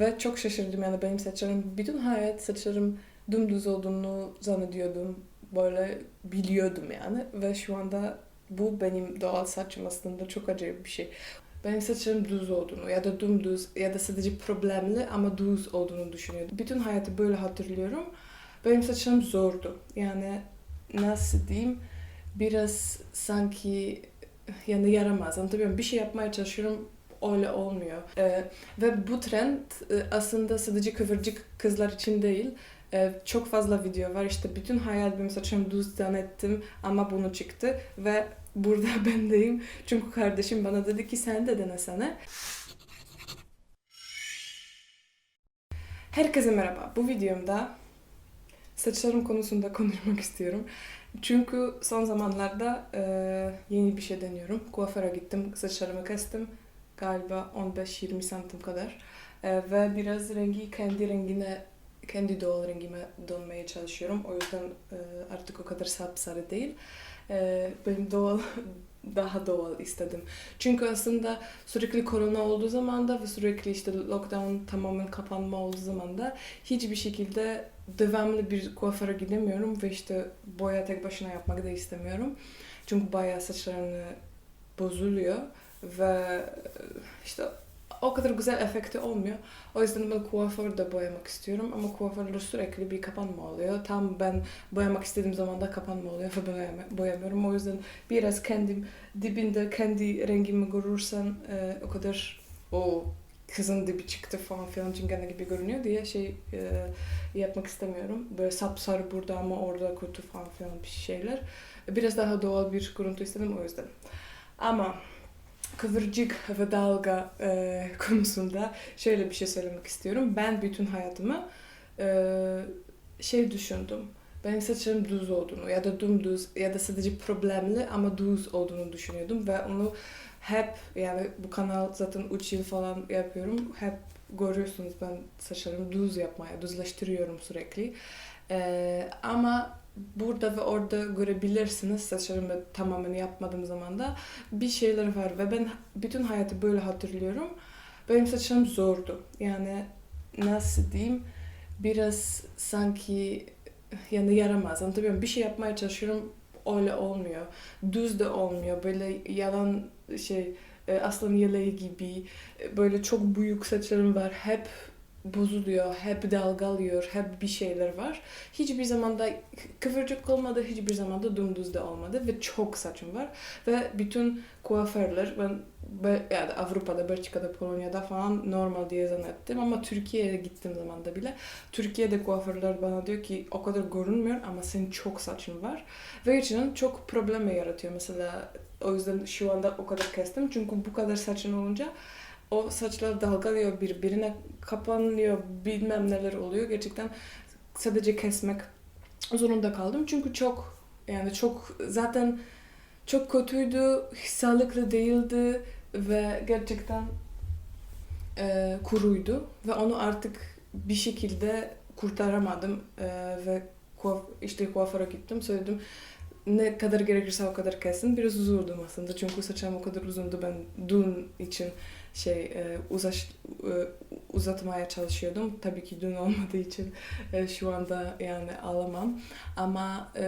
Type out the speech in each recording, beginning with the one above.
Ve çok şaşırdım yani benim saçlarım, bütün hayat saçlarım dümdüz olduğunu zannediyordum. Böyle biliyordum yani. Ve şu anda bu benim doğal saçım aslında çok acayip bir şey. Benim saçlarım düz olduğunu ya da dümdüz ya da sadece problemli ama düz olduğunu düşünüyordum. Bütün hayatı böyle hatırlıyorum. Benim saçlarım zordu. Yani nasıl diyeyim biraz sanki yani yaramaz. Anlatabiliyor muyum? Bir şey yapmaya çalışıyorum öyle olmuyor. Ee, ve bu trend e, aslında sadece kıvırcık kızlar için değil. Ee, çok fazla video var. İşte bütün hayatım saçım düz zannettim ama bunu çıktı ve burada bendeyim. Çünkü kardeşim bana dedi ki sen de denesene. Herkese merhaba. Bu videomda saçlarım konusunda konuşmak istiyorum. Çünkü son zamanlarda e, yeni bir şey deniyorum. Kuaföre gittim, saçlarımı kestim. Galiba 15-20 santim kadar. E, ve biraz rengi kendi rengine, kendi doğal rengime dönmeye çalışıyorum. O yüzden e, artık o kadar sapsarı değil. E, benim doğal daha doğal istedim. Çünkü aslında sürekli korona olduğu zaman da ve sürekli işte lockdown tamamen kapanma olduğu zaman da hiçbir şekilde devamlı bir kuaföre gidemiyorum ve işte boya tek başına yapmak da istemiyorum. Çünkü bayağı saçlarını bozuluyor ve işte o kadar güzel efekti olmuyor. O yüzden ben kuaförde boyamak istiyorum ama kuaförde sürekli bir kapanma oluyor. Tam ben boyamak istediğim zaman da kapanma oluyor ve boyama- boyamıyorum. O yüzden biraz kendim dibinde kendi rengimi görürsen e, o kadar o kızın dibi çıktı falan filan cingana gibi görünüyor diye şey e, yapmak istemiyorum. Böyle sapsarı burada ama orada kötü falan filan bir şeyler. Biraz daha doğal bir görüntü istedim o yüzden. Ama kıvırcık ve dalga e, konusunda şöyle bir şey söylemek istiyorum. Ben bütün hayatımı e, şey düşündüm. Benim saçlarım düz olduğunu ya da dümdüz ya da sadece problemli ama düz olduğunu düşünüyordum ve onu hep yani bu kanal zaten 3 yıl falan yapıyorum. Hep görüyorsunuz ben saçlarımı düz yapmaya, düzleştiriyorum sürekli. E, ama burada ve orada görebilirsiniz saçlarımı tamamen yapmadığım zaman da bir şeyler var ve ben bütün hayatı böyle hatırlıyorum. Benim saçlarım zordu. Yani nasıl diyeyim biraz sanki yani yaramaz. Anlatabiliyor? Bir şey yapmaya çalışıyorum öyle olmuyor. Düz de olmuyor. Böyle yalan şey e, aslan yeleği gibi e, böyle çok büyük saçlarım var. Hep bozuluyor, hep dalgalıyor, hep bir şeyler var. Hiçbir zaman da kıvırcık olmadı, hiçbir zaman da dümdüz de olmadı ve çok saçım var. Ve bütün kuaförler, ben Be- yani Avrupa'da, Belçika'da, Polonya'da falan normal diye zannettim ama Türkiye'ye gittiğim zaman da bile Türkiye'de kuaförler bana diyor ki o kadar görünmüyor ama senin çok saçın var. Ve için çok problem yaratıyor mesela o yüzden şu anda o kadar kestim çünkü bu kadar saçın olunca o saçlar dalgalıyor birbirine kapanıyor bilmem neler oluyor. Gerçekten sadece kesmek zorunda kaldım. Çünkü çok yani çok zaten çok kötüydü sağlıklı değildi ve gerçekten e, kuruydu ve onu artık bir şekilde kurtaramadım E, ve kuaf, işte kuaföre gittim söyledim ne kadar gerekirse o kadar kesin biraz üzüldüm aslında çünkü saçım o kadar uzundu ben dün için şey e, uzaş, e, uzatmaya çalışıyordum. Tabii ki dün olmadığı için e, şu anda yani alamam. Ama e,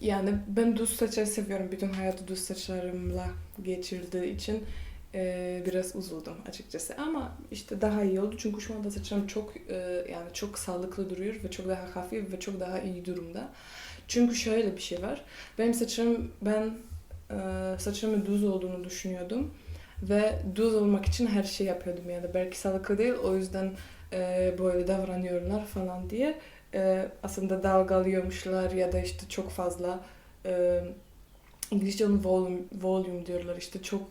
yani ben düz saçları seviyorum. Bütün hayatı düz saçlarımla geçirdiği için e, biraz üzüldüm açıkçası. Ama işte daha iyi oldu çünkü şu anda saçlarım çok yani çok sağlıklı duruyor ve çok daha hafif ve çok daha iyi durumda. Çünkü şöyle bir şey var. Benim saçlarım ben e, saçlarımın düz olduğunu düşünüyordum ve düz olmak için her şey yapıyordum yani. Belki sağlıklı değil o yüzden e, böyle davranıyorlar falan diye. E, aslında dalgalıyormuşlar ya da işte çok fazla e, İngilizce onu volume, volume diyorlar. İşte çok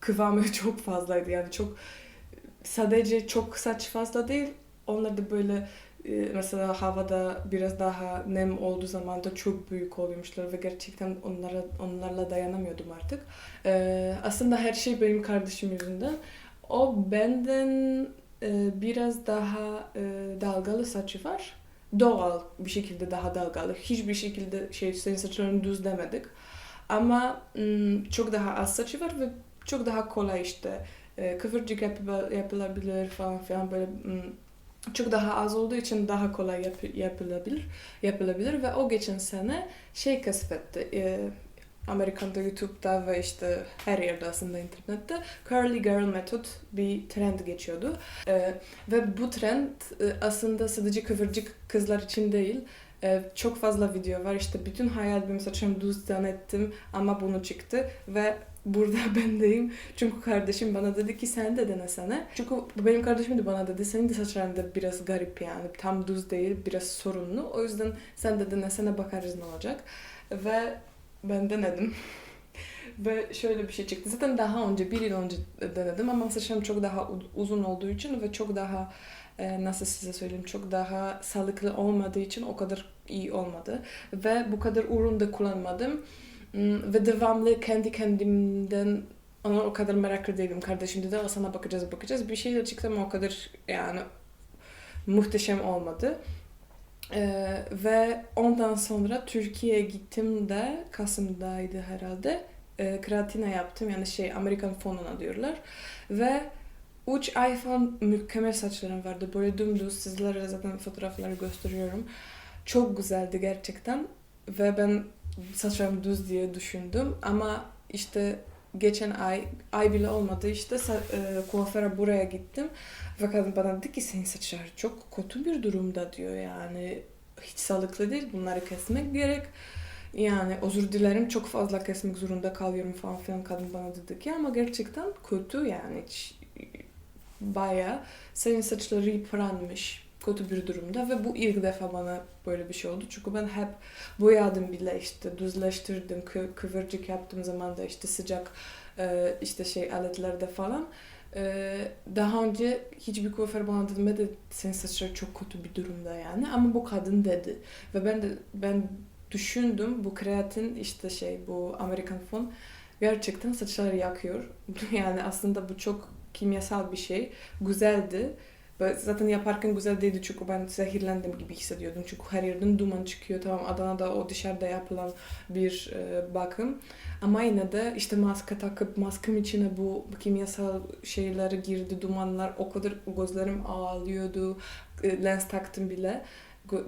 kıvamı çok fazlaydı yani. Çok sadece çok saç fazla değil onlar da böyle mesela havada biraz daha nem olduğu zaman da çok büyük oluyormuşlar ve gerçekten onlara onlarla dayanamıyordum artık. E, aslında her şey benim kardeşim yüzünden. O benden e, biraz daha e, dalgalı saçı var. Doğal bir şekilde daha dalgalı. Hiçbir şekilde şey senin saçların düz demedik. Ama çok daha az saçı var ve çok daha kolay işte e, kıvırcık yapı- yapılabilir falan filan böyle çok daha az olduğu için daha kolay yap- yapılabilir yapılabilir ve o geçen sene şey keşfetti e, Amerika'da YouTube'da ve işte her yerde aslında internette curly girl metot bir trend geçiyordu. E, ve bu trend e, aslında sadece kıvırcık kızlar için değil e, çok fazla video var. İşte bütün hayalimi saçımı düz zannettim ama bunu çıktı ve burada bendeyim. Çünkü kardeşim bana dedi ki sen de denesene. Çünkü benim kardeşim de bana dedi senin de saçların da biraz garip yani. Tam düz değil biraz sorunlu. O yüzden sen de denesene bakarız ne olacak. Ve ben denedim. ve şöyle bir şey çıktı. Zaten daha önce, bir yıl önce denedim ama saçlarım çok daha uzun olduğu için ve çok daha nasıl size söyleyeyim çok daha sağlıklı olmadığı için o kadar iyi olmadı. Ve bu kadar ürün de kullanmadım. Hmm, Ve devamlı kendi kendimden ona o kadar meraklı değilim. Kardeşim dedi "Aa, sana bakacağız bakacağız. Bir şey de çıktı ama o kadar yani muhteşem olmadı. Ee, ve ondan sonra Türkiye'ye gittim de Kasım'daydı herhalde. Ee, kreatina yaptım yani şey Amerikan fonuna diyorlar. Ve 3 ay falan mükemmel saçlarım vardı. Böyle dümdüz sizlere zaten fotoğrafları gösteriyorum. Çok güzeldi gerçekten. Ve ben saçlarım düz diye düşündüm. Ama işte geçen ay ay bile olmadı. İşte e, kuaföre buraya gittim. Ve kadın bana dedi ki senin saçlar çok kötü bir durumda diyor yani. Hiç sağlıklı değil bunları kesmek gerek. Yani özür dilerim çok fazla kesmek zorunda kalıyorum falan filan kadın bana dedi ki. Ama gerçekten kötü yani. Hiç baya senin saçları yıpranmış kötü bir durumda ve bu ilk defa bana böyle bir şey oldu. Çünkü ben hep boyadım bile işte düzleştirdim, kı- kıvırcık yaptığım zaman da işte sıcak e, işte şey aletlerde falan. E, daha önce hiçbir kuaför bana demedi senin saçları çok kötü bir durumda yani ama bu kadın dedi ve ben de ben düşündüm bu kreatin işte şey bu Amerikan fon gerçekten saçları yakıyor. Yani aslında bu çok kimyasal bir şey. Güzeldi. Zaten yaparken güzel değildi çünkü ben zehirlendim gibi hissediyordum. Çünkü her yerden duman çıkıyor. Tamam Adana'da o dışarıda yapılan bir e, bakım. Ama yine de işte maske takıp maskem içine bu kimyasal şeyler girdi, dumanlar o kadar gözlerim ağlıyordu. E, lens taktım bile.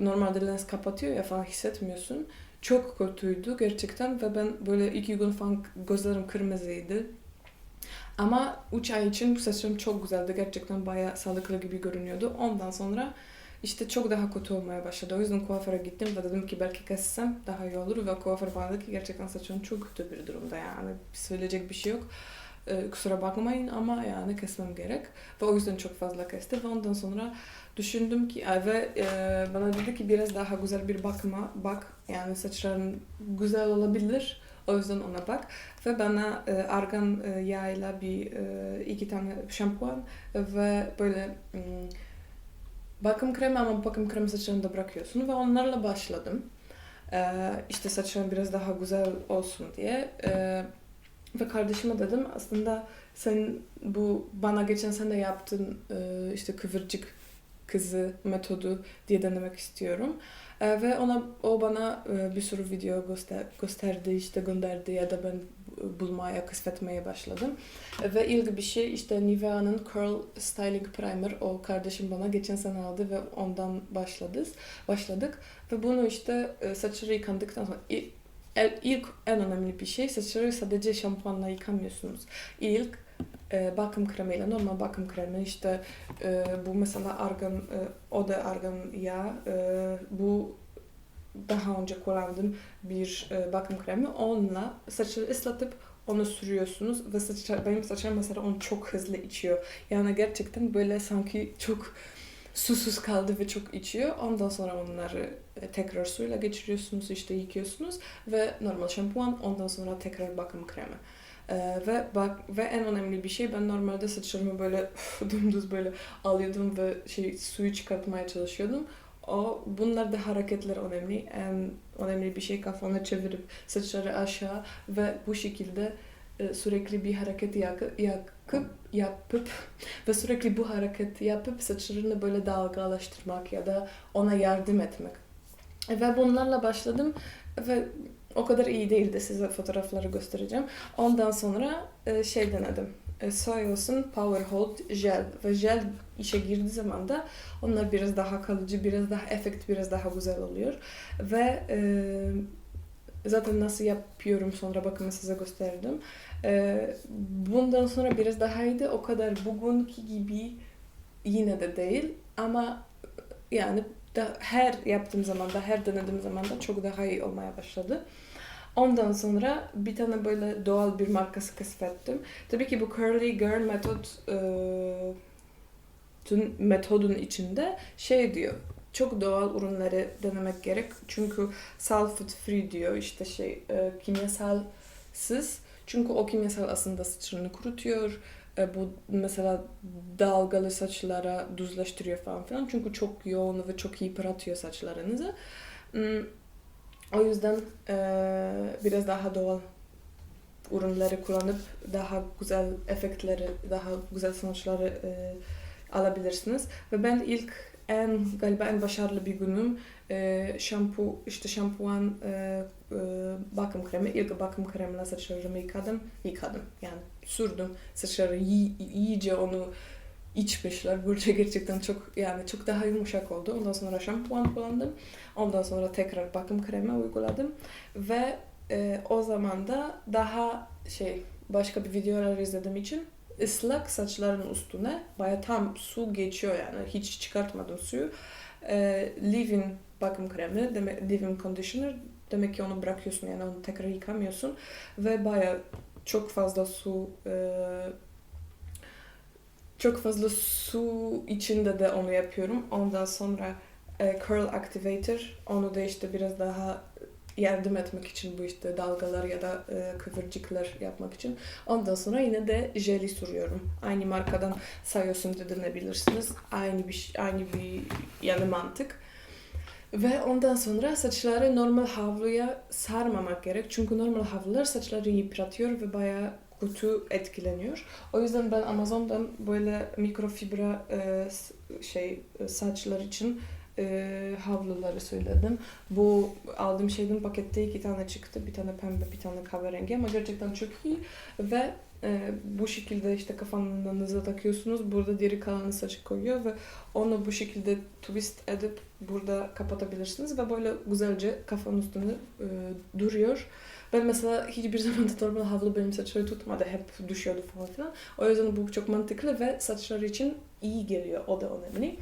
Normalde lens kapatıyor ya falan hissetmiyorsun. Çok kötüydü gerçekten ve ben böyle iki gün falan gözlerim kırmızıydı. Ama 3 ay için bu saçlarım çok güzeldi. Gerçekten bayağı sağlıklı gibi görünüyordu. Ondan sonra işte çok daha kötü olmaya başladı. O yüzden kuaföre gittim ve dedim ki belki kessem daha iyi olur. Ve kuaför bana ki gerçekten saçın çok kötü bir durumda yani. Söyleyecek bir şey yok. Ee, kusura bakmayın ama yani kesmem gerek. Ve o yüzden çok fazla kesti. Ve ondan sonra düşündüm ki ve e, bana dedi ki biraz daha güzel bir bakıma bak. Yani saçların güzel olabilir. O yüzden ona bak. Ve bana e, argan e, yağıyla bir e, iki tane şampuan ve böyle mm, bakım kremi ama bakım kremi saçlarında bırakıyorsun ve onlarla başladım. E, işte saçlarım biraz daha güzel olsun diye. E, ve kardeşime dedim aslında sen bu bana geçen sene yaptığın e, işte kıvırcık kızı metodu diye denemek istiyorum. E, ve ona o bana e, bir sürü video göster, gösterdi işte gönderdi ya da ben bulmaya keşfetmeye başladım. E, ve ilk bir şey işte Nivea'nın Curl Styling Primer o kardeşim bana geçen sene aldı ve ondan başladık. Başladık ve bunu işte e, saçları yıkandıktan sonra ilk en önemli bir şey saçları sadece şampuanla yıkamıyorsunuz. İlk e, bakım kremiyle normal bakım kremi işte e, bu mesela argan e, o da argan yağ e, bu daha önce kullandığım bir e, bakım kremi onunla saçları ıslatıp onu sürüyorsunuz ve saçlar, benim saçlarım mesela onu çok hızlı içiyor. Yani gerçekten böyle sanki çok susuz kaldı ve çok içiyor. Ondan sonra onları e, tekrar suyla geçiriyorsunuz, işte yıkıyorsunuz ve normal şampuan, ondan sonra tekrar bakım kremi. Ee, ve bak ve en önemli bir şey ben normalde saçlarımı böyle dümdüz böyle alıyordum ve şey suyu çıkartmaya çalışıyordum. O bunlar da hareketler önemli. En önemli bir şey kafanı çevirip saçları aşağı ve bu şekilde e, sürekli bir hareket yakıp, yakıp yapıp ve sürekli bu hareket yapıp saçlarını böyle dalgalaştırmak ya da ona yardım etmek. Ve bunlarla başladım ve o kadar iyi değildi size fotoğrafları göstereceğim. Ondan sonra e, şey denedim. e, Soyos'un Power Hold Gel ve jel işe girdiği zaman da onlar biraz daha kalıcı, biraz daha efekt, biraz daha güzel oluyor. Ve e, zaten nasıl yapıyorum sonra bakımı size gösterdim. E, bundan sonra biraz daha iyiydi. O kadar bugünkü gibi yine de değil ama yani da, her yaptığım zaman da her denediğim zaman da çok daha iyi olmaya başladı. Ondan sonra bir tane böyle doğal bir markası keşfettim. Tabii ki bu Curly Girl metot e, tüm metodun içinde şey diyor. Çok doğal ürünleri denemek gerek. Çünkü sulfate free diyor işte şey e, kimyasalsız. Çünkü o kimyasal aslında saçını kurutuyor. E, bu mesela dalgalı saçlara düzleştiriyor falan filan. Çünkü çok yoğun ve çok yıpratıyor saçlarınızı. Hmm, o yüzden e, biraz daha doğal ürünleri kullanıp daha güzel efektleri, daha güzel sonuçları e, alabilirsiniz. Ve ben ilk en galiba en başarılı bir günüm e, şampu işte şampuan e, e, bakım kremi ilk bakım kremle saçlarımı yıkadım yıkadım yani sürdüm saçları iyi, iyice onu içmişler. Burada gerçekten çok yani çok daha yumuşak oldu. Ondan sonra şampuan kullandım. Ondan sonra tekrar bakım kremi uyguladım ve e, o zaman da daha şey başka bir videolar izlediğim için ıslak saçların üstüne baya tam su geçiyor yani hiç çıkartmadım suyu. E, leave-in bakım kremi, demek leave-in conditioner demek ki onu bırakıyorsun yani onu tekrar yıkamıyorsun ve baya çok fazla su e, çok fazla su içinde de onu yapıyorum. Ondan sonra e, curl activator onu da işte biraz daha yardım etmek için bu işte dalgalar ya da e, kıvırcıklar yapmak için. Ondan sonra yine de jeli sürüyorum. Aynı markadan Sayos'un denebilirsiniz. Aynı bir aynı bir yani mantık. Ve ondan sonra saçları normal havluya sarmamak gerek. Çünkü normal havlular saçları yıpratıyor ve bayağı kötü etkileniyor. O yüzden ben Amazon'dan böyle mikrofibra e, şey e, saçlar için e, havluları söyledim. Bu aldığım şeyden pakette iki tane çıktı. Bir tane pembe, bir tane kahverengi ama gerçekten çok iyi ve e, bu şekilde işte kafanıza takıyorsunuz. Burada deri kalanı saçı koyuyor ve onu bu şekilde twist edip burada kapatabilirsiniz ve böyle güzelce kafanın üstünde e, duruyor. Ben mesela hiçbir zaman da normal havlu benim saçları tutmadı. Hep düşüyordu falan filan. O yüzden bu çok mantıklı ve saçlar için iyi geliyor. O da önemli.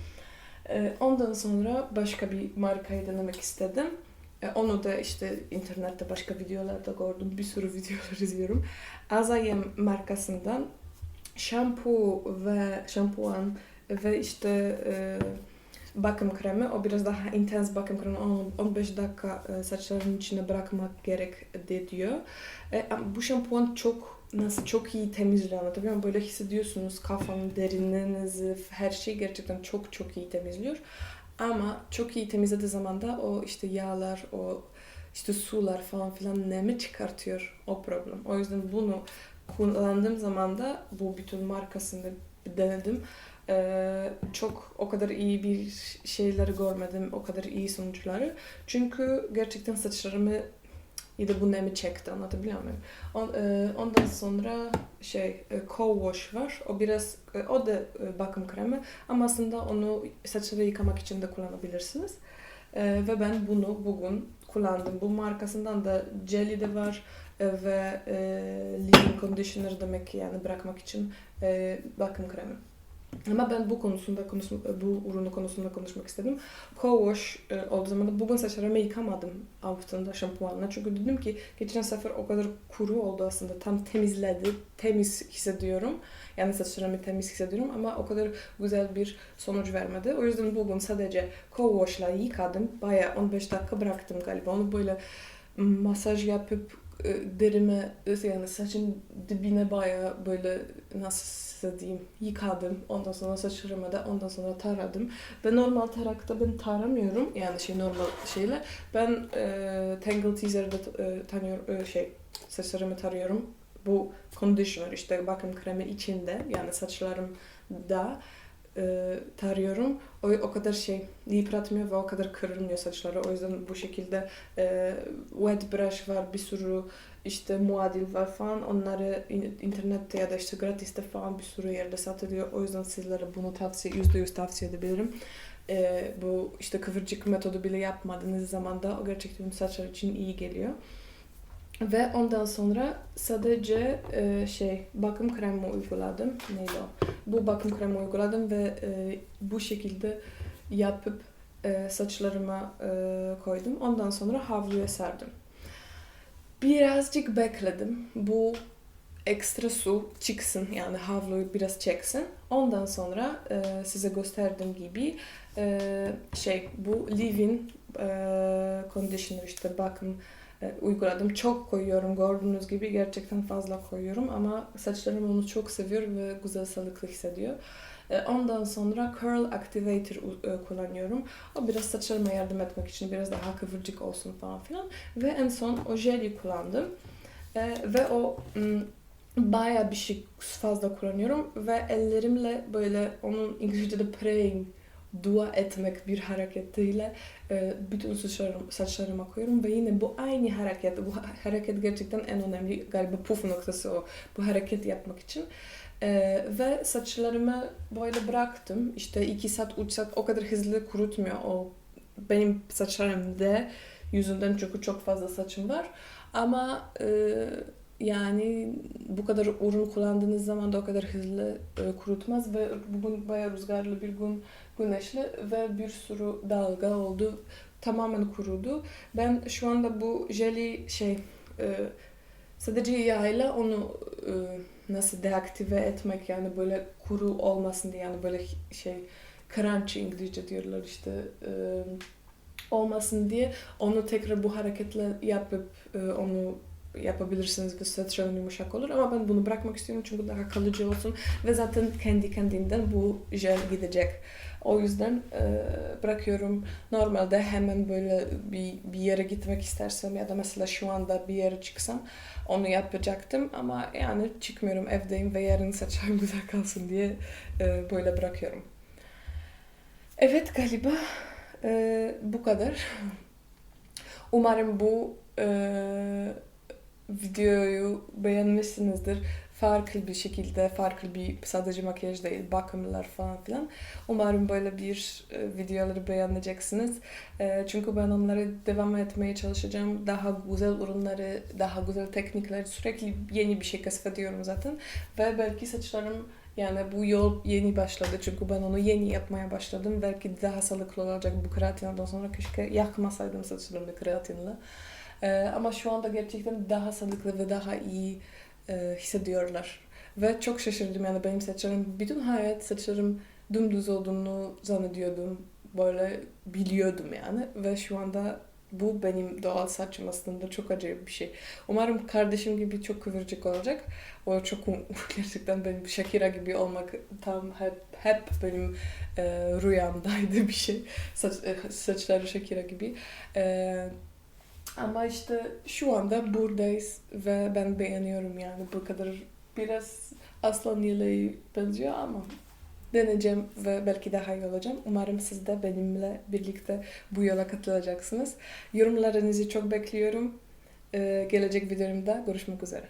Ee, ondan sonra başka bir markayı denemek istedim. Ee, onu da işte internette başka videolarda gördüm. Bir sürü videolar izliyorum. Azayem markasından şampu ve şampuan ve işte e, bakım kremi. O biraz daha intens bakım kremi. 15 dakika e, saçların içine bırakmak gerek de diyor. E, bu şampuan çok nasıl çok iyi temizliyor anlatabiliyor muyum? Böyle hissediyorsunuz kafanın derinliğinizi, her şeyi gerçekten çok çok iyi temizliyor. Ama çok iyi temizlediği zaman da o işte yağlar, o işte sular falan filan nemi çıkartıyor o problem. O yüzden bunu kullandığım zaman da bu bütün markasını denedim. Ee, çok o kadar iyi bir şeyleri görmedim, o kadar iyi sonuçları. Çünkü gerçekten saçlarımı ya da bu nemi çekti anlatabiliyor muyum? On, e, ondan sonra şey e, co-wash var. O biraz e, o da e, bakım kremi ama aslında onu saçları yıkamak için de kullanabilirsiniz. Ve ben bunu bugün kullandım. Bu markasından da jelly de var ve e, leave-in conditioner demek yani bırakmak için bakım kremi. Ama ben bu konusunda konuşma, bu ürünü konusunda konuşmak istedim. Co-wash e, olduğu zaman da bugün saçlarımı yıkamadım altında şampuanla. Çünkü dedim ki geçen sefer o kadar kuru oldu aslında. Tam temizledi, temiz hissediyorum. Yani saçlarımı temiz hissediyorum ama o kadar güzel bir sonuç vermedi. O yüzden bugün sadece co-wash'la yıkadım. Baya 15 dakika bıraktım galiba. Onu böyle masaj yapıp derime yani saçın dibine baya böyle nasıl diyeyim yıkadım. Ondan sonra saçlarımı da ondan sonra taradım. Ve normal tarakta ben taramıyorum. Yani şey normal şeyle. Ben e, Tangle Teaser'da e, tanıyorum, e, şey saçlarımı tarıyorum. Bu conditioner işte bakım kremi içinde yani saçlarımda e, tarıyorum. O, o kadar şey yıpratmıyor ve o kadar kırılmıyor saçları. O yüzden bu şekilde e, wet brush var, bir sürü işte muadil var falan. Onları in- internette ya da işte gratiste falan bir sürü yerde satılıyor. O yüzden sizlere bunu tavsiye, yüzde yüz tavsiye edebilirim. Ee, bu işte kıvırcık metodu bile yapmadığınız zaman da o gerçekten saçlar için iyi geliyor. Ve ondan sonra sadece e, şey bakım kremi uyguladım. Neydi o? Bu bakım kremi uyguladım ve e, bu şekilde yapıp e, saçlarıma e, koydum. Ondan sonra havluya serdim. Birazcık bekledim. Bu ekstra su çıksın yani havluyu biraz çeksin. Ondan sonra e, size gösterdiğim gibi e, şey bu leave-in e, conditioner işte bakım e, uyguladım. Çok koyuyorum gördüğünüz gibi gerçekten fazla koyuyorum ama saçlarım onu çok seviyor ve güzel sağlıklı hissediyor. E, Ondan sonra Curl Activator e, kullanıyorum. O biraz saçlarıma yardım etmek için biraz daha kıvırcık olsun falan filan. Ve en son o jeli kullandım. E, ve o m, bayağı bir şey fazla kullanıyorum ve ellerimle böyle onun İngilizce'de praying dua etmek bir hareketiyle e, bütün saçlarım, saçlarıma koyuyorum ve yine bu aynı hareket, bu ha- hareket gerçekten en önemli galiba puf noktası o, bu hareket yapmak için. E, ve saçlarımı böyle bıraktım. İşte 2 saat, 3 saat o kadar hızlı kurutmuyor o benim saçlarımda yüzünden çünkü çok fazla saçım var. Ama e, yani bu kadar ürün kullandığınız zaman da o kadar hızlı e, kurutmaz ve bugün bayağı rüzgarlı bir gün güneşli ve bir sürü dalga oldu. Tamamen kurudu. Ben şu anda bu jeli şey e, sadece yağla onu e, nasıl deaktive etmek yani böyle kuru olmasın diye yani böyle şey crunchy İngilizce diyorlar işte e, olmasın diye onu tekrar bu hareketle yapıp e, onu yapabilirsiniz ve saçların yumuşak olur ama ben bunu bırakmak istiyorum çünkü daha kalıcı olsun ve zaten kendi kendinden bu jel gidecek. O yüzden e, bırakıyorum. Normalde hemen böyle bir, bir yere gitmek istersem ya da mesela şu anda bir yere çıksam onu yapacaktım ama yani çıkmıyorum evdeyim ve yarın saçlarım güzel kalsın diye e, böyle bırakıyorum. Evet galiba e, bu kadar. Umarım bu e, videoyu beğenmişsinizdir. Farklı bir şekilde, farklı bir sadece makyaj değil, bakımlar falan filan. Umarım böyle bir e, videoları beğeneceksiniz. E, çünkü ben onları devam etmeye çalışacağım. Daha güzel ürünleri, daha güzel teknikleri sürekli yeni bir şey keşfediyorum zaten. Ve belki saçlarım yani bu yol yeni başladı çünkü ben onu yeni yapmaya başladım. Belki daha sağlıklı olacak bu kreatinden sonra keşke yakmasaydım saçlarımı kreatinle. Ee, ama şu anda gerçekten daha sağlıklı ve daha iyi e, hissediyorlar. Ve çok şaşırdım yani benim saçlarım, bütün hayat saçlarım dümdüz olduğunu zannediyordum. Böyle biliyordum yani. Ve şu anda bu benim doğal saçım aslında çok acayip bir şey. Umarım kardeşim gibi çok kıvırcık olacak. O çok um- gerçekten benim Shakira gibi olmak tam hep hep benim e, rüyamdaydı bir şey. Saç, e, saçları Shakira gibi. E, ama işte şu anda buradayız ve ben beğeniyorum yani bu kadar biraz aslan yeleği benziyor ama deneyeceğim ve belki daha iyi olacağım. Umarım siz de benimle birlikte bu yola katılacaksınız. Yorumlarınızı çok bekliyorum. Ee, gelecek videomda görüşmek üzere.